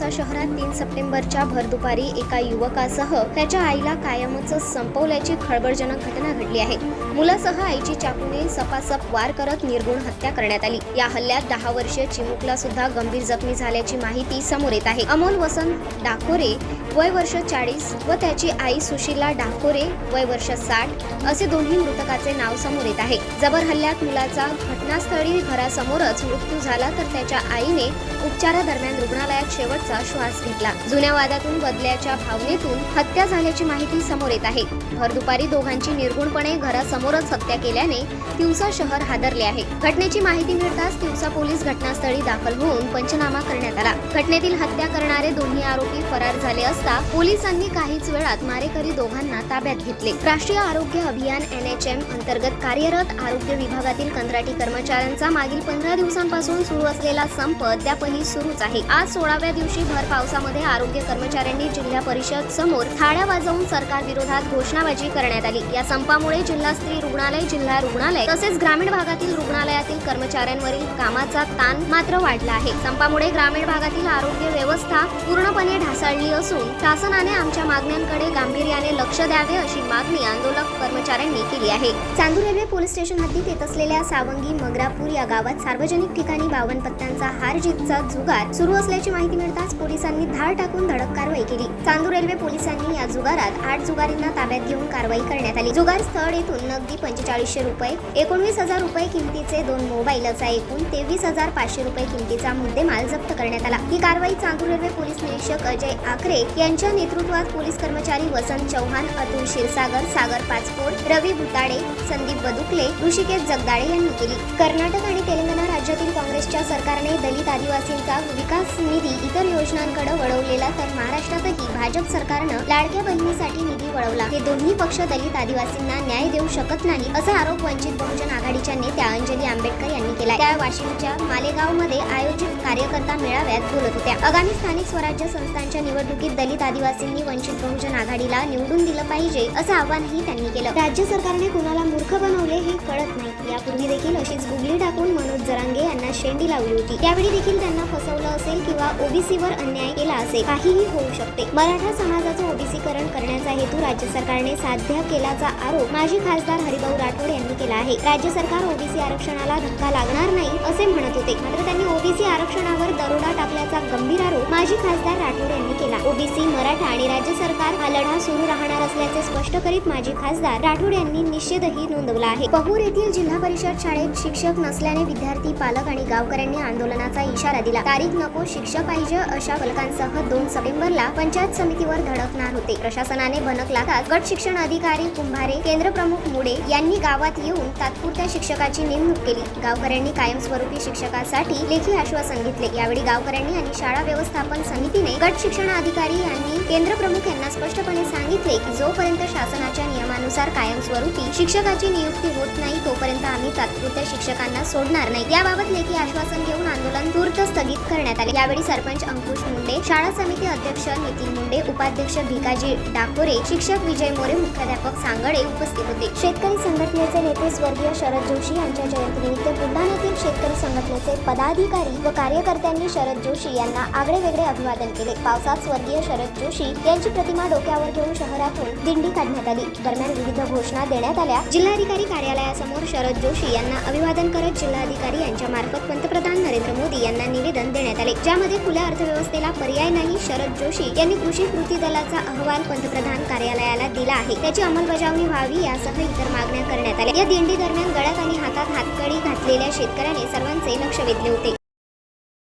तिवसा शहरात तीन सप्टेंबरच्या भरदुपारी एका युवकासह त्याच्या आईला कायमच संपवल्याची खळबळजनक घटना घडली आहे. मुलासह आईची चाकूने सपासप वार करत निर्गुण हत्या करण्यात आली. या हल्ल्यात दहा वर्षीय चिमुकला सुद्धा गंभीर जखमी झाल्याची माहिती समोर येत आहे. अमोल वसंत डाकोरे वय वर्ष चाळीस व त्याची आई सुशीला डाकोरे वय वर्ष साठ असे दोन्ही मृतकाचे नाव समोर येत आहे. जबर हल्ल्यात मुलाचा घटनास्थळी घरासमोरच मृत्यू झाला तर त्याच्या आईने उपचारादरम्यान रुग्णालयात मरणाचा श्वास घेतला. जुन्या वादातून बदल्याच्या भावनेतून हत्या झाल्याची माहिती समोर येत आहे. भर दुपारी दोघांची निर्गुणपणे घरासमोरच हत्या केल्याने तिवसा शहर हादरले आहे. घटनेची माहिती मिळताच तिवसा पोलीस घटनास्थळी दाखल होऊन पंचनामा करण्यात आला. घटनेतील हत्या करणारे दोन्ही आरोपी फरार झाले असता पोलिसांनी काहीच वेळात मारेकरी दोघांना ताब्यात घेतले. राष्ट्रीय आरोग्य अभियान एन एच एम अंतर्गत कार्यरत आरोग्य विभागातील कंत्राटी कर्मचाऱ्यांचा मागील पंधरा दिवसांपासून सुरू असलेला संप अद्यापही सुरूच आहे. आज सोळाव्या दिवशी भर पावसामध्ये आरोग्य कर्मचाऱ्यांनी जिल्हा परिषद समोर थाळ्या वाजवून सरकार विरोधात घोषणाबाजी करण्यात आली. या संपामुळे जिल्हा स्त्री रुग्णालय जिल्हा रुग्णालय तसेच ग्रामीण भागातील रुग्णालयातील कर्मचाऱ्यांवरील कामाचा ताण मात्र वाढला आहे. संपामुळे ग्रामीण भागातील आरोग्य व्यवस्था पूर्णपणे ढासळली असून शासनाने आमच्या मागण्यांकडे गांभीर्याने लक्ष द्यावे अशी मागणी आंदोलक कर्मचाऱ्यांनी केली आहे. चांदूर रेल्वे पोलीस स्टेशन हद्दीत येत असलेल्या सावंगी मगरापूर या गावात सार्वजनिक ठिकाणी बावन पत्त्यांचा हार जीतचा जुगार सुरू असल्याची माहिती मिळताच पोलिसांनी धाड टाकून धडक कारवाई केली. चांदूर रेल्वे पोलिसांनी या जुगारात आठ जुगारींना ताब्यात घेऊन कारवाई करण्यात आली. जुगार स्थळ येथून नगदी पंचेचाळीसशे रुपये एकोणवीस हजार रुपये किमतीचे दोन मोबाईल असा एकूण तेवीस हजार पाचशे रुपये किमतीचा मुद्देमाल जप्त करण्यात आला. ही कारवाई चांदूर रेल्वे पोलीस निरीक्षक अजय आकरे यांच्या नेतृत्वात पोलीस कर्मचारी वसंत चव्हाण अतुल क्षीरसागर सागर पाचपोर रवी भुताडे संदीप बदुकले ऋषिकेश जगदाळे यांनी केली. कर्नाटक आणि तेलंगणा सरकारने दलित आदिवासींचा विकास निधी इतर योजनांकडे वळवलेला तर महाराष्ट्रातही भाजप सरकारनं लाडक्या बहिणीसाठी निधी वळवला. हे दोन्ही पक्ष दलित आदिवासींना न्याय देऊ शकत नाही असा आरोप वंचित बहुजन आघाडीच्या नेत्या अंजली आंबेडकर यांनी केला त्या वाशिमच्या मालेगावमध्ये आयोजित कार्यकर्ता मेळाव्यात बोलत होत्या. आगामी स्थानिक स्वराज्य संस्थांच्या निवडणुकीत दलित आदिवासींनी वंचित बहुजन आघाडीला निवडून दिलं पाहिजे असं आवाहनही त्यांनी केलं. राज्य सरकारने कुणाला मूर्ख बनवले हे कळत नाही. यापूर्वी देखील अशीच गुगली टाकून मनोज जरांगे यांना शेंडी लावली होती. त्यावेळी देखील त्यांना फसवलं असेल किंवा ओबीसीवर अन्याय केला असेल काहीही होऊ शकते. मराठा समाजाचं ओबीसीकरण करण्याचा हेतू राज्य सरकारने साध्य केल्याचा आरोप माजी खासदार हरिभाऊ राठोड यांनी केला आहे. राज्य सरकार ओबीसी आरक्षणाला धक्का लागणार नाही असे म्हणत होते. मात्र त्यांनी ओबीसी आरक्षणावर दरोडा टाकल्याचा गंभीर आरोप माजी खासदार राठोड यांनी केला. ओबीसी मराठा आणि राज्य सरकार हा लढा सुरू राहणार असल्याचे स्पष्ट करीत माजी खासदार राठोड यांनी निषेधही नोंदवला आहे. पहूर येथील जिल्हा परिषद शाळेत शिक्षक नसल्याने विद्यार्थी पालक आणि गावकऱ्यांनी आंदोलनाचा इशारा दिला. तारीख नको शिक्षक पाहिजे अशा फलकांसह दोन सप्टेंबरला पंचायत समितीवर धडकणार होते. प्रशासनाने भनक लागताच गट शिक्षण अधिकारी कुंभारे केंद्र प्रमुख मुडे यांनी गावात येऊन तात्पुरत्या शिक्षकाची नेमणूक केली. गावकऱ्यांनी कायमस्वरूपी शिक्षकासाठी लेखी आश्वासन घेतले. यावेळी गावकऱ्यांनी आणि शाळा व्यवस्थापन समितीने गट शिक्षण अधिकारी यांनी केंद्र प्रमुख यांना स्पष्टपणे सांगितले की जोपर्यंत शासनाच्या नियमानुसार कायमस्वरूपी शिक्षकाची नियुक्ती होत नाही तोपर्यंत आम्ही तात्पुरत्या शिक्षकांना सोडणार नाही. याबाबत लेखी आश्वासन घेऊन आंदोलन तूर्त स्थगित करण्यात आले. यावेळी सरपंच अंकुश मुंडे शाळा समिती अध्यक्ष नितीन मुंडे उपाध्यक्ष भिकाजी डाकोरे शिक्षक विजय मोरे मुख्याध्यापक सांगडे उपस्थित होते. शेतकरी संघटनेचे नेते स्वर्गीय शरद जोशी यांच्या जयंतीनिमित्त बुलढाण्यातील शेतकरी संघटनेचे पदाधिकारी व कार्यकर्त्यांनी शरद जोशी यांना आगळे वेगळे अभिवादन केले. पावसात स्वर्गीय शरद जोशी यांची प्रतिमा डोक्यावर घेऊन शहरातून दिंडी काढण्यात आली. दरम्यान विविध घोषणा देण्यात आल्या. जिल्हाधिकारी कार्यालयासमोर शरद जोशी यांना अभिवादन करत जिल्हाधिकारी यांच्या मार्फत पंतप्रधान नरेंद्र मोदी यांना निवेदन देण्यात आले. ज्यामध्ये खुल्या अर्थव्यवस्थेला पर्याय नाही शरद जोशी यांनी कृषी कृती दलाचा अहवाल पंतप्रधान कार्यालयाला दिला आहे. त्याची अंमलबजावणी व्हावी यासह इतर मागण्या करण्यात आल्या. या दिंडी दरम्यान गळ्यात आणि हातात हातकडी घातलेल्या शेतकऱ्याने सर्वांचे लक्ष वेधले होते.